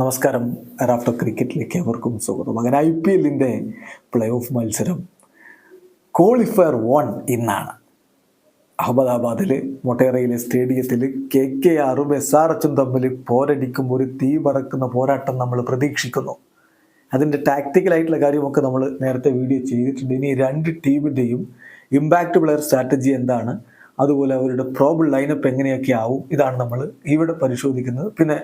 നമസ്കാരം. റാഫ്റ്റർ ക്രിക്കറ്റിലേക്ക് അവർക്കും സ്വാഗതം. അങ്ങനെ ഐ പി എല്ലിന്റെ പ്ലേ ഓഫ് മത്സരം ക്വാളിഫയർ വൺ ഇന്നാണ്. അഹമ്മദാബാദിൽ മൊട്ടേറയിലെ സ്റ്റേഡിയത്തിൽ കെ കെ ആറും എസ് ആർ എച്ചും തമ്മിൽ പോരടിക്കും ഒരു തീ പറക്കുന്ന പോരാട്ടം നമ്മൾ പ്രതീക്ഷിക്കുന്നു. അതിന്റെ ടാക്റ്റിക്കലായിട്ടുള്ള കാര്യമൊക്കെ നമ്മൾ നേരത്തെ വീഡിയോ ചെയ്തിട്ടുണ്ട്. ഇനി രണ്ട് ടീമിന്റെയും ഇമ്പാക്റ്റ് പ്ലെയർ സ്ട്രാറ്റജി എന്താണ്? അതുപോലെ അവരുടെ പ്രോബിൾ ലൈനപ്പ് എങ്ങനെയൊക്കെ ആവും? ഇതാണ് നമ്മൾ ഇവിടെ പരിശോധിക്കുന്നത്. പിന്നെ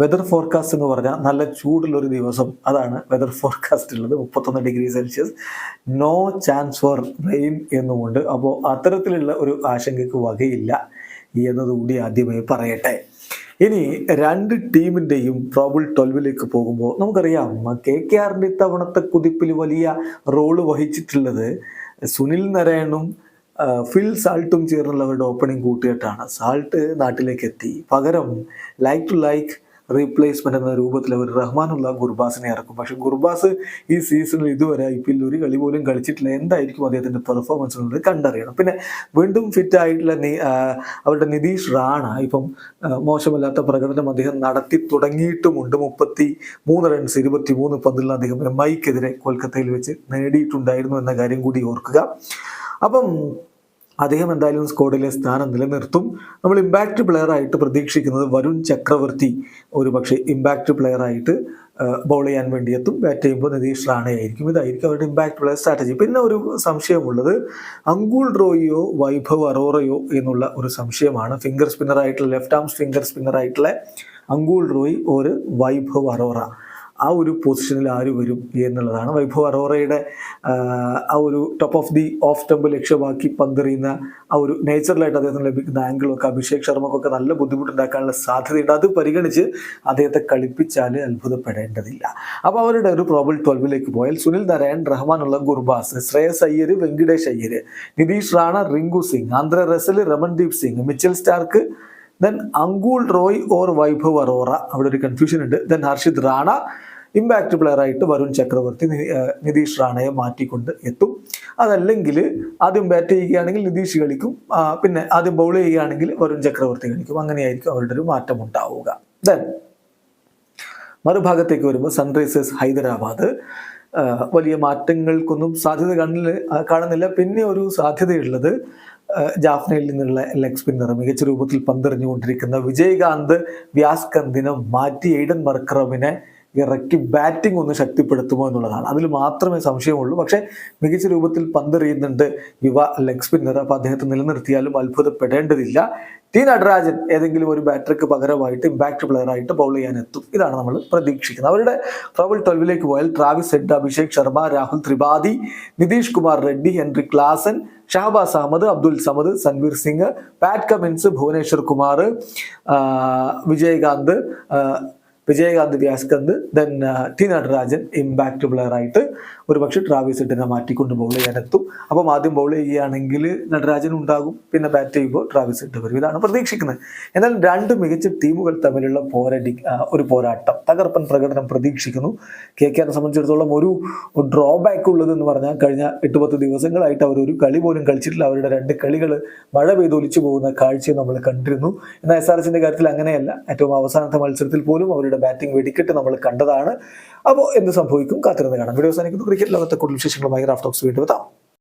വെതർ ഫോർകാസ്റ്റ് എന്ന് പറഞ്ഞാൽ നല്ല ചൂടുള്ള ഒരു ദിവസം. അതാണ് വെതർ ഫോർകാസ്റ്റ് ഉള്ളത് മുപ്പത്തൊന്ന് degree Celsius no chance for rain എന്നുമുണ്ട്. അപ്പോൾ അത്തരത്തിലുള്ള ഒരു ആശങ്കയ്ക്ക് വകയില്ല എന്നതുകൂടി ആദ്യമേ പറയട്ടെ. ഇനി രണ്ട് ടീമിന്റെയും പ്രോബിൾ ട്വൽവിലേക്ക് പോകുമ്പോൾ നമുക്കറിയാം കെ കെ ആറിന്റെ ഇത്തവണത്തെ കുതിപ്പിൽ വലിയ റോൾ വഹിച്ചിട്ടുള്ളത് സുനിൽ നരയണും ഫിൽ സാൾട്ടും ചേർന്നുള്ളവരുടെ ഓപ്പണിംഗ് കൂട്ടുകെട്ടാണ്. സാൾട്ട് നാട്ടിലേക്ക് എത്തി. പകരം ലൈക്ക് ടു ലൈക്ക് റീപ്ലേസ്മെന്റ് എന്ന രൂപത്തിൽ അവർ റഹ്മാനുള്ള ഗുർബാസിനെ ഇറക്കും. പക്ഷെ ഗുർബാസ് ഈ സീസണിൽ ഇതുവരെ ഐ പി എല്ലിൽ ഒരു കളി പോലും കളിച്ചിട്ടില്ല. എന്തായിരിക്കും അദ്ദേഹത്തിന്റെ പെർഫോമൻസ് എന്നുള്ളത് കണ്ടറിയണം. പിന്നെ വീണ്ടും ഫിറ്റ് ആയിട്ടുള്ള അവരുടെ നിതീഷ് റാണ ഇപ്പം മോശമല്ലാത്ത പ്രകടനം അദ്ദേഹം നടത്തി തുടങ്ങിയിട്ടുമുണ്ട്. മുപ്പത്തി മൂന്ന് റൺസ് ഇരുപത്തി മൂന്ന് പന്തിൽ അദ്ദേഹം എം ഐക്കെതിരെ കൊൽക്കത്തയിൽ വെച്ച് നേടിയിട്ടുണ്ടായിരുന്നു എന്ന കാര്യം കൂടി ഓർക്കുക. അപ്പം അദ്ദേഹം എന്തായാലും സ്ക്വാഡിലെ സ്ഥാനം നിലനിർത്തും. നമ്മൾ ഇമ്പാക്റ്റ് പ്ലെയർ ആയിട്ട് പ്രതീക്ഷിക്കുന്നത് വരുൺ ചക്രവർത്തി ഒരു പക്ഷേ ഇമ്പാക്റ്റ് പ്ലെയർ ആയിട്ട് ബോൾ ചെയ്യാൻ വേണ്ടി എത്തും. ബാറ്റ് ചെയ്യുമ്പോൾ നിതീഷ് റാണയായിരിക്കും ഇതായിരിക്കും അവരുടെ ഇമ്പാക്റ്റ് പ്ലെയർ സ്ട്രാറ്റജി. പിന്നെ ഒരു സംശയമുള്ളത് അങ്കുൾ റോയിയോ വൈഭവ് അറോറയോ എന്നുള്ള ഒരു സംശയമാണ്. ഫിംഗർ സ്പിന്നറായിട്ടുള്ള ലെഫ്റ്റ് ആം ഫിംഗർ സ്പിന്നറായിട്ടുള്ള അങ്കുൾ റോയി ഒരു വൈഭവ് അറോറ. ആ ഒരു പൊസിഷനിൽ ആര് വരും എന്നുള്ളതാണ് വൈഭവ് അറോറയുടെ ആ, ഒരു top of the off stump ലക്ഷ്യമാക്കി പന്തെറിയുന്ന ആ ഒരു നേച്ചറലായിട്ട് അദ്ദേഹത്തിന് ലഭിക്കുന്ന ആംഗിളൊക്കെ അഭിഷേക് ശർമ്മക്കൊക്കെ നല്ല ബുദ്ധിമുട്ടുണ്ടാക്കാനുള്ള സാധ്യതയുണ്ട്. അത് പരിഗണിച്ച് അദ്ദേഹത്തെ കളിപ്പിച്ചാൽ അത്ഭുതപ്പെടേണ്ടതില്ല. അപ്പോൾ അവരുടെ ഒരു പ്രോബിൾ ട്വൽവിലേക്ക് പോയാൽ Sunil Narine Rahmanullah Gurbaz Shreyas Iyer Venkatesh Iyer Nitish Rana Rinku Singh Andre Russell Ramandeep Singh Mitchell Starc then Ankul Roy or Vaibhav Arora. അവിടെ ഒരു കൺഫ്യൂഷൻ ഉണ്ട്. ദെൻ ഹർഷിത് റാണ ഇമ്പാക്റ്റ് പ്ലെയറായിട്ട് വരുൺ ചക്രവർത്തി നിതീഷ് റാണയെ മാറ്റിക്കൊണ്ട് എത്തും. അതല്ലെങ്കിൽ ആദ്യം ബാറ്റ് ചെയ്യുകയാണെങ്കിൽ നിതീഷ് കളിക്കും. പിന്നെ ആദ്യം ബൗൾ ചെയ്യുകയാണെങ്കിൽ വരുൺ ചക്രവർത്തി കളിക്കും. അങ്ങനെയായിരിക്കും അവരുടെ ഒരു മാറ്റം ഉണ്ടാവുക. ദെൻ മറുഭാഗത്തേക്ക് വരുമ്പോൾ സൺറൈസേഴ്സ് ഹൈദരാബാദ്. വലിയ മാറ്റങ്ങൾക്കൊന്നും സാധ്യത കണ്ണിൽ കാണുന്നില്ല. പിന്നെ ഒരു സാധ്യതയുള്ളത് ജാഫ്നയിൽ നിന്നുള്ള ലെഗ് സ്പിന്നർ മികച്ച രൂപത്തിൽ പന്തെറിഞ്ഞുകൊണ്ടിരിക്കുന്ന വിജയകാന്ത് വ്യാസ്കന്തിനെ മാറ്റി എയ്ഡൻ മർക്രമിനെ ഇറക്കി ബാറ്റിംഗ് ഒന്ന് ശക്തിപ്പെടുത്തുമോ എന്നുള്ളതാണ്. അതിൽ മാത്രമേ സംശയമുള്ളൂ. പക്ഷേ മികച്ച രൂപത്തിൽ പന്തെറിയുന്നുണ്ട് യുവ ലെഗ് സ്പിന്നർ അപ്പോൾ അദ്ദേഹത്തെ നിലനിർത്തിയാലും അത്ഭുതപ്പെടേണ്ടതില്ല. ടി നടരാജൻ ഏതെങ്കിലും ഒരു ബാറ്ററിക്ക് പകരമായിട്ട് ഇമ്പാക്ട് പ്ലെയർ ആയിട്ട് ബൗൾ ചെയ്യാൻ എത്തും ഇതാണ് നമ്മൾ പ്രതീക്ഷിക്കുന്നത്. അവരുടെ പ്രബിൾ ട്വൽവിലേക്ക് പോയാൽ Travis Head Abhishek Sharma Rahul Tripathi Nitish Kumar Reddy Heinrich Klaasen Shahbaz Ahmed Abdul Samad Sanvir Singh Pat Cummins Bhuvneshwar Kumar Vijayakanth Vijayakanth Viyaskanth then T Natarajan impact player ആയിട്ട് ഒരു പക്ഷേ ട്രാവിസ് ഹെഡിനെ മാറ്റിക്കൊണ്ട് bowl ചെയ്യാനെത്തും അപ്പം ആദ്യം bowl ചെയ്യുകയാണെങ്കിൽ നടരാജൻ ഉണ്ടാകും പിന്നെ bat ചെയ്യുമ്പോൾ ട്രാവീസ് ഇട്ട് വരും. ഇതാണ് പ്രതീക്ഷിക്കുന്നത്. എന്നാൽ രണ്ട് മികച്ച ടീമുകൾ തമ്മിലുള്ള പോരടി ഒരു പോരാട്ടം തകർപ്പൻ പ്രകടനം പ്രതീക്ഷിക്കുന്നു. കെ കെ ആറിനെ സംബന്ധിച്ചിടത്തോളം ഒരു ഡ്രോബാക്ക് ഉള്ളത് എന്ന് പറഞ്ഞാൽ കഴിഞ്ഞ എട്ട് പത്ത് ദിവസങ്ങളായിട്ട് അവർ ഒരു കളി പോലും കളിച്ചിട്ടില്ല. അവരുടെ രണ്ട് കളികൾ മഴ പെയ്തൊലിച്ചു പോകുന്ന കാഴ്ചയും നമ്മൾ കണ്ടിരുന്നു. എന്നാൽ എസ് ആർ എസിന്റെ കാര്യത്തിൽ അങ്ങനെയല്ല. ഏറ്റവും അവസാനത്തെ മത്സരത്തിൽ പോലും അവരുടെ ബാറ്റിംഗ് വെടിക്കെട്ട് നമ്മൾ കണ്ടതാണ്. അപ്പോൾ എന്ത് സംഭവിക്കും? കാത്തിരുന്ന് കാണാം. വീഡിയോ അവസാനിക്കുന്നു. ക്രിക്കറ്റ് ലോകത്തെ കൂടുതൽ വിശേഷങ്ങളുമായി റാഫ്റ്റോക്സ് വീണ്ടും എത്താം.